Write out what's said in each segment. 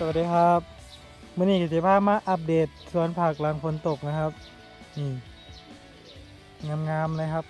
สวัสดีครับมื่อนี้กิจภาพมาอัปเดตสวนผักหลังฝนตกนะครับ นี่งามๆเลยครับ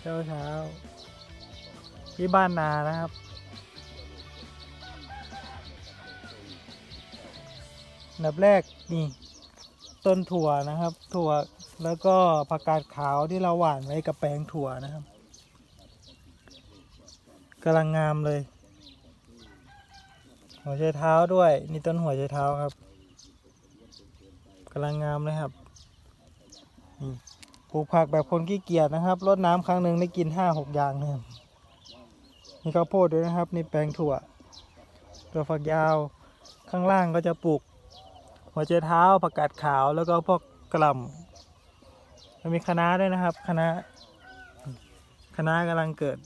เช้าเช้าๆที่บ้านนานะครับอันดับแรกนี่ ต้นถั่วนะครับ ถั่วแล้วก็ผักกาดขาวที่เราหว่านไว้กับแปลงถั่วนะครับกำลังงามเลย หัวใจเท้าด้วย นี่ต้นหัวใจเท้าครับกำลังงามเลยครับปลูกผักแบบคนขี้เกียจนะครับรดน้ำครั้งหนึ่งได้กินห้าหกอย่างเลยมีข้าวโพดด้วยนะครับนี่แปลงถั่วตัวฝักยาวข้างล่างก็จะปลูก หัวใจเท้าผักกาดขาวแล้วก็พวกกระล่ำแล้วมีคะน้าด้วยนะครับคะน้าคะน้ากำลังเกิด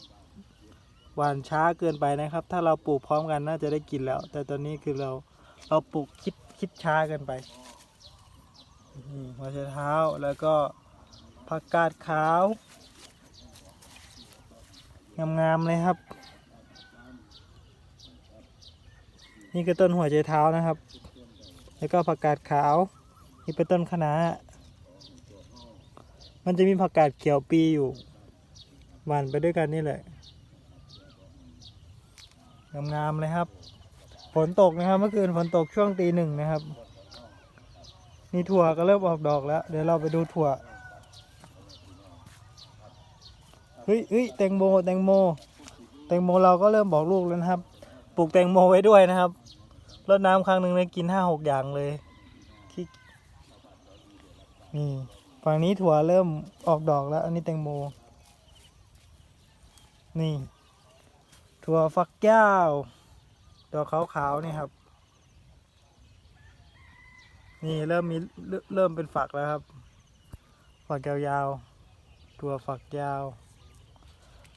หวานช้าเกินไปนะครับ ถ้าเราปลูกพร้อมกันน่าจะได้กินแล้ว แต่ตอนนี้คือเราเราปลูกคิดคิดช้าเกินไปนี่หัวไชเท้าแล้วก็ผักกาดขาว งามๆเลยครับ นี่คือต้นหัวไชเท้านะครับ แล้วก็ผักกาดขาว นี่เป็นต้นคะน้ามันจะมีผักกาดเขียวปีอยู่หวานไปด้วยกันนี่แหละ งามๆเลยครับ ฝนตกนะครับเมื่อคืนฝนตกช่วงตีหนึ่งนะครับ นี่ถั่วก็เริ่มออกดอกแล้ว เดี๋ยวเราไปดูถั่วเฮ้ยเฮ้ยแตงโมแตงโมแตงโมเราก็เริ่มบอกลูกแล้วนะครับ ปลูกแตงโมไว้ด้วยนะครับรดน้ำครั้งหนึ่งเลยกินห้าหกอย่างเลยนี่ฝั่งนี้ถั่วเริ่มออกดอกแล้ว อันนี้แตงโม นี่ ถั่วฝักยาวดอกขาวๆนี่ครับ นี่เริ่มมีเริ่มเป็นฝักแล้วครับ ฝักยาวๆถั่วฝักยาว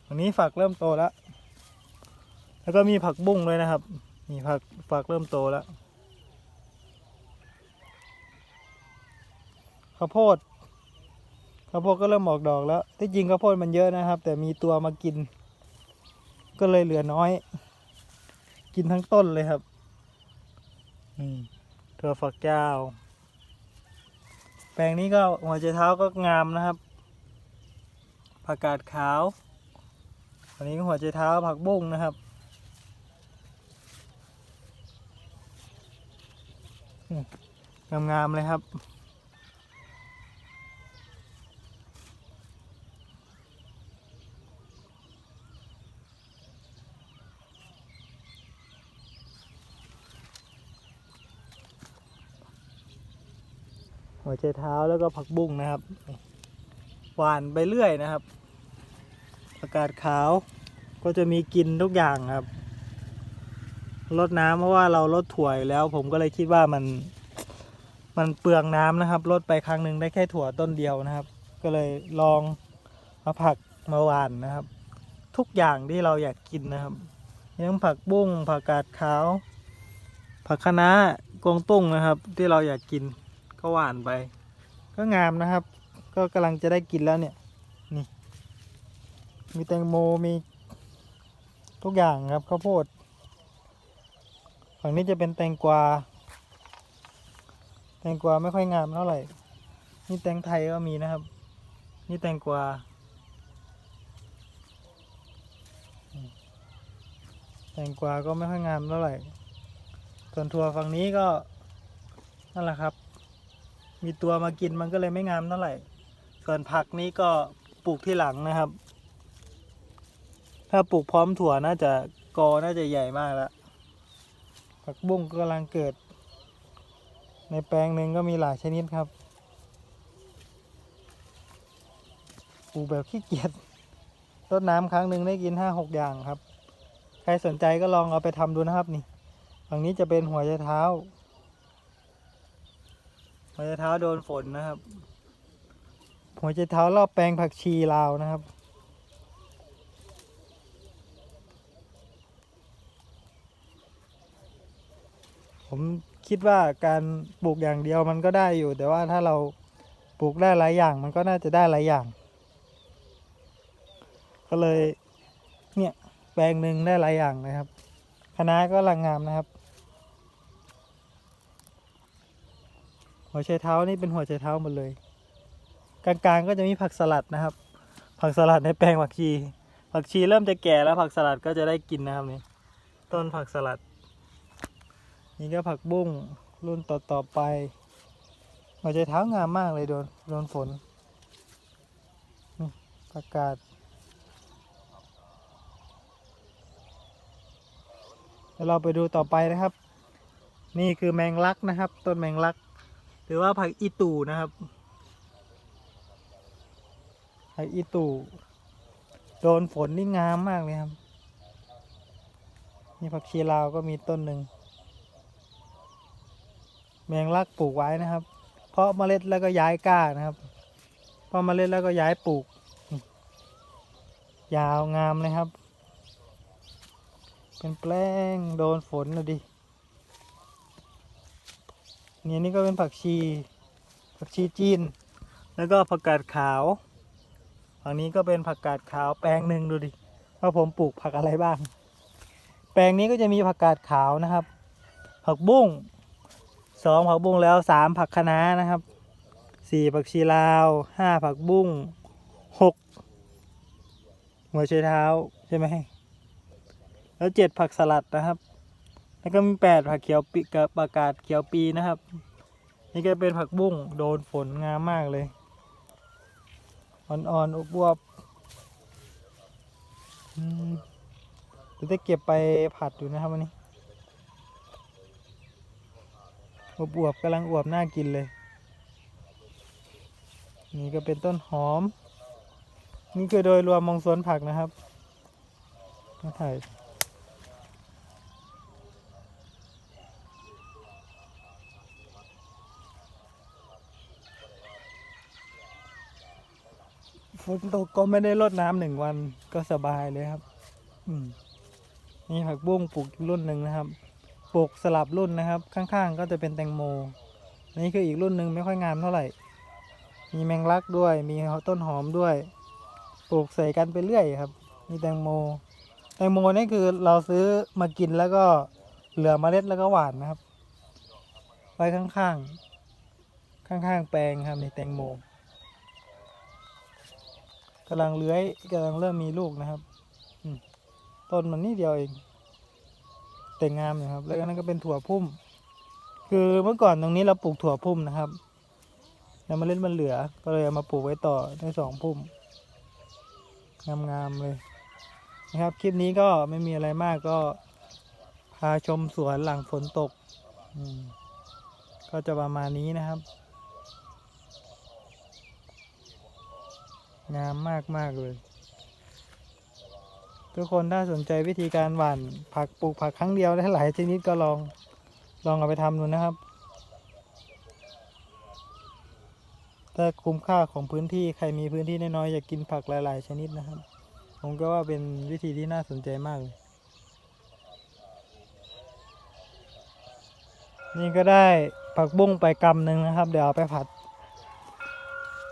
อันนี้ฝักเริ่มโตแล้ว แล้วก็มีผักบุ้งด้วยนะครับนี่ผักฝักเริ่มโตแล้วข้าวโพดข้าวโพดก็เริ่มออกดอกแล้วที่จริงข้าวโพดมันเยอะนะครับ แต่มีตัวมากิน ก็เลยเหลือน้อย กินทั้งต้นเลยครับอืมถั่วฝักยาว แปลงนี้ก็หัวใจเท้าก็งามนะครับ ผักกาดขาวอันนี้หัวใจเท้าผักบุ้งนะครับงามๆเลยครับ หัวใจเท้าแล้วก็ผักบุ้งนะครับหวานไปเรื่อยนะครับอากาศขาวก็จะมีกินทุกอย่างครับลดน้ำเพราะว่าเราลดถั่วแล้ว ผมก็เลยคิดว่ามันมันเปลืองน้ำนะครับลดไปครั้งหนึ่งได้แค่ถั่วต้นเดียวนะครับ ก็เลยลองมาผักมาหวานนะครับ ทุกอย่างที่เราอยากกินนะครับทั้งผักบุ้งผักกาดขาว ผักคะน้ากวางตุ้งนะครับ ที่เราอยากกิน ก็หวานไป ก็งามนะครับ ก็กำลังจะได้กินแล้วเนี่ย นี่ มีแตงโมมีทุกอย่างครับข้าวโพด ฝั่งนี้จะเป็นแตงกวา แตงกวาไม่ค่อยงามเท่าไหร่ นี่แตงไทยก็มีนะครับ นี่แตงกวา แตงกวาก็ไม่ค่อยงามเท่าไหร่ ส่วนถั่วฝั่งนี้ก็นั่นแหละครับ มีตัวมากินมันก็เลยไม่งามเท่าไหร่ ส่วนผักนี้ก็ปลูกที่หลังนะครับ ถ้าปลูกพร้อมถั่วน่าจะกอน่าจะใหญ่มากแล้วผักบุ้งก็กำลังเกิด ในแปลงหนึ่งก็มีหลายชนิดครับปลูกแบบขี้เกียจรดน้ำครั้งหนึ่งได้กินห้าหกอย่างครับ ใครสนใจก็ลองเอาไปทำดูนะครับนี่ฝั่งนี้จะเป็นหัวใจเท้า หัวใจเท้าโดนฝนนะครับ หัวใจเท้ารอบแปลงผักชีลาวนะครับ ผมคิดว่าการปลูกอย่างเดียวมันก็ได้อยู่ แต่ว่าถ้าเราปลูกได้หลายอย่างมันก็น่าจะได้หลายอย่าง ก็เลยเนี่ยแปลงหนึ่งได้หลายอย่างนะครับคณะก็ลังงามนะครับ หัวไชเท้านี่เป็นหัวไชเท้าหมดเลย กลางๆก็จะมีผักสลัดนะครับ ผักสลัดในแปลงผักชี ผักชีเริ่มจะแก่แล้วผักสลัดก็จะได้กินนะครับนี่ต้นผักสลัด นี่ก็ผักบุ้งรุ่นต่อๆไปหัวไชเท้างามมากเลยโดนโดนฝนประกาศเดี๋ยวเราไปดูต่อไปนะครับ นี่คือแมงลักนะครับ ต้นแมงลัก รือว่าผักอีตูนะครับ ผักอีตูโดนฝนนี่งามมากเลยครับนี่ผักชีลาวก็มีต้นหนึ่งแมงลักปลูกไว้นะครับ เพาะเมล็ดแล้วก็ย้ายก้านะครับ เพาะเมล็ดแล้วก็ย้ายปลูก ยาวงามเลยครับ เป็นแปลงโดนฝนนะดิ เนี่ยนี่ก็เป็นผักชี ผักชีจีน แล้วก็ผักกาดขาว ฝั่งนี้ก็เป็นผักกาดขาวแปลงหนึ่งดูดิว่าผมปลูกผักอะไรบ้าง แปลงนี้ก็จะมีผักกาดขาวนะครับ ผักบุ้งสองผักบุ้งแล้วสามผักคะน้านะครับสี่ผักชีลาวห้าผักบุ้งหกหัวไชเท้าใช่ไหมแล้วเจ็ดผักสลัดนะครับ แล้วก็มีแปดผักเขียวปีกับประกาศเขียวปีนะครับ นี่ก็เป็นผักบุ้งโดนฝนงามมากเลย อ่อนๆอบวบอืมเดี๋ยวจะเก็บไปผัดอยู่นะครับวันนี้อบวบกำลังอวบน่ากินเลย นี่ก็เป็นต้นหอม นี่คือโดยรวมมองสวนผักนะครับมาถ่าย นตกก็ไม่ได้รดน้ำหนึ่งวันก็สบายเลยครับ อืมนี่ผักบุ้งปลูกรุ่นหนึ่งนะครับ ปลูกสลับรุ่นนะครับ ข้างๆ ก็จะเป็นแตงโม นี่คืออีกรุ่นหนึ่งไม่ค่อยงามเท่าไหร่ มีแมงลักด้วย มีต้นหอมด้วย ปลูกใส่กันไปเรื่อยครับ มีแตงโม แตงโมนี่คือเราซื้อมากินแล้วก็เหลือเมล็ดแล้วก็หวานนะครับ ไว้ข้างๆ ข้างๆ แปลงครับในแตงโม กำลังเลื้อยกำลังเริ่มมีลูกนะครับต้นมันนี่เดียวเอง แต่งามอยู่ครับ แล้วก็นั่นก็เป็นถั่วพุ่ม คือเมื่อก่อนตรงนี้เราปลูกถั่วพุ่มนะครับ แล้วเล็ดมันเหลือ ก็เลยเอามาปลูกไว้ต่อได้สองพุ่ม งามๆเลยนะครับ คลิปนี้ก็ไม่มีอะไรมากก็พาชมสวนหลังฝนตก ก็จะประมาณนี้นะครับ งามมากมากเลย ทุกคนถ้าสนใจวิธีการหว่านผักปลูกผักครั้งเดียวได้หลายชนิดก็ลองลองเอาไปทำดูนะครับ ถ้าคุ้มค่าของพื้นที่ใครมีพื้นที่น้อยๆอยากกินผักหลาย ๆ ชนิดนะครับ ผมก็ว่าเป็นวิธีที่น่าสนใจมากเลยนี่ก็ได้ผักบุ้งไปกำหนึ่งนะครับ เดี๋ยวเอาไปผัด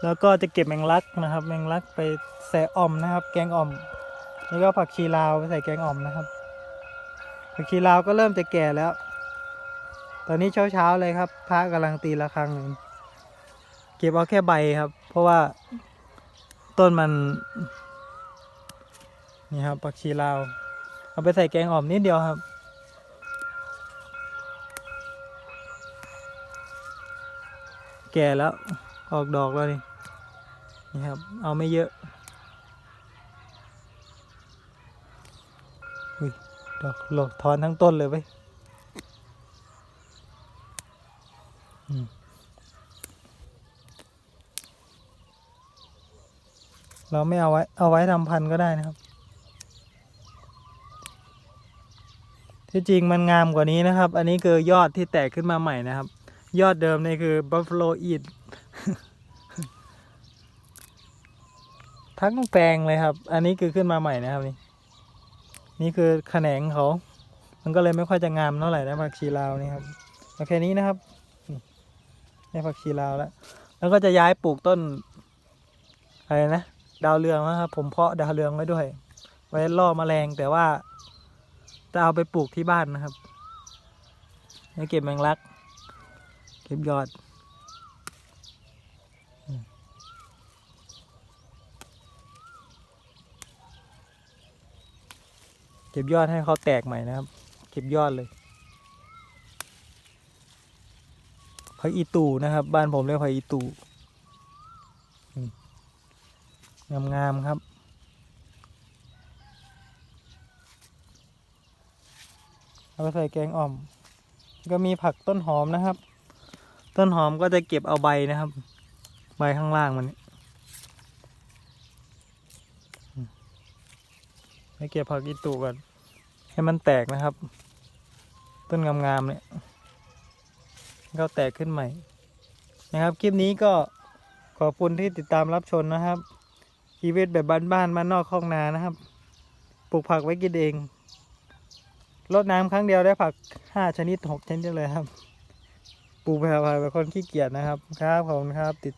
แล้วก็จะเก็บแมงลักนะครับ แมงลักไปใส่อ่อมนะครับ แกงอ่อมนี่ก็ผักชีลาวไปใส่แกงอ่อมนะครับ ผักชีลาวก็เริ่มจะแก่แล้ว ตอนนี้เช้าๆเลยครับ พระกำลังตีระฆังอยู่เก็บเอาแค่ใบครับ เพราะว่าต้นมันนี่ครับผักชีลาว เอาไปใส่แกงอ่อมนิดเดียวครับแก่แล้ว ออกดอกแล้วนี่นี่ครับ เอาไม่เยอะอุ้ยดอกหลอกทอนทั้งต้นเลยไปเราไม่เอาไว้ เอาไว้ทำพันก็ได้นะครับ ที่จริงมันงามกว่านี้นะครับ อันนี้คือยอดที่แตกขึ้นมาใหม่นะครับ ยอดเดิมนี่คือ buffalo eat ทั้งแปลงเลยครับ อันนี้คือขึ้นมาใหม่นะครับนี่ นี่คือแขนงเขา มันก็เลยไม่ค่อยจะงามเท่าไหร่นะผักชีลาวนี่ครับโอเคนี้นะครับนี่ผักชีลาวแล้ว แล้วก็จะย้ายปลูกต้นอะไรนะดาวเรืองนะครับผมเพาะดาวเรืองไว้ด้วย ไว้ล่อแมลงแต่ว่าจะเอาไปปลูกที่บ้านนะครับแล้วเก็บแมงลัก เก็บยอด เก็บยอดให้เขาแตกใหม่นะครับ เก็บยอดเลยผักอีตูนะครับ บ้านผมเรียกผักอีตูงามงามๆครับ เอาไปใส่แกงอ่อม ก็มีผักต้นหอมนะครับ ต้นหอมก็จะเก็บเอาใบนะครับ ใบข้างล่างมันนี่อื ไปเก็บผักอีตูก่อนให้มันแตกนะครับ ต้นงามๆเนี่ยก็แตกขึ้นใหม่ นะครับ คลิปนี้ก็ขอบคุณที่ติดตามรับชมนะครับ ชีวิตแบบบ้านๆบ้านนอกคอกนานะครับ ปลูกผักไว้กินเองรดน้ำครั้งเดียวได้ผักห้าชนิดหกชนิดเลยครับ ปลูกแบบแบบคนขี้เกียจนะครับ ครับขอบคุณครับติด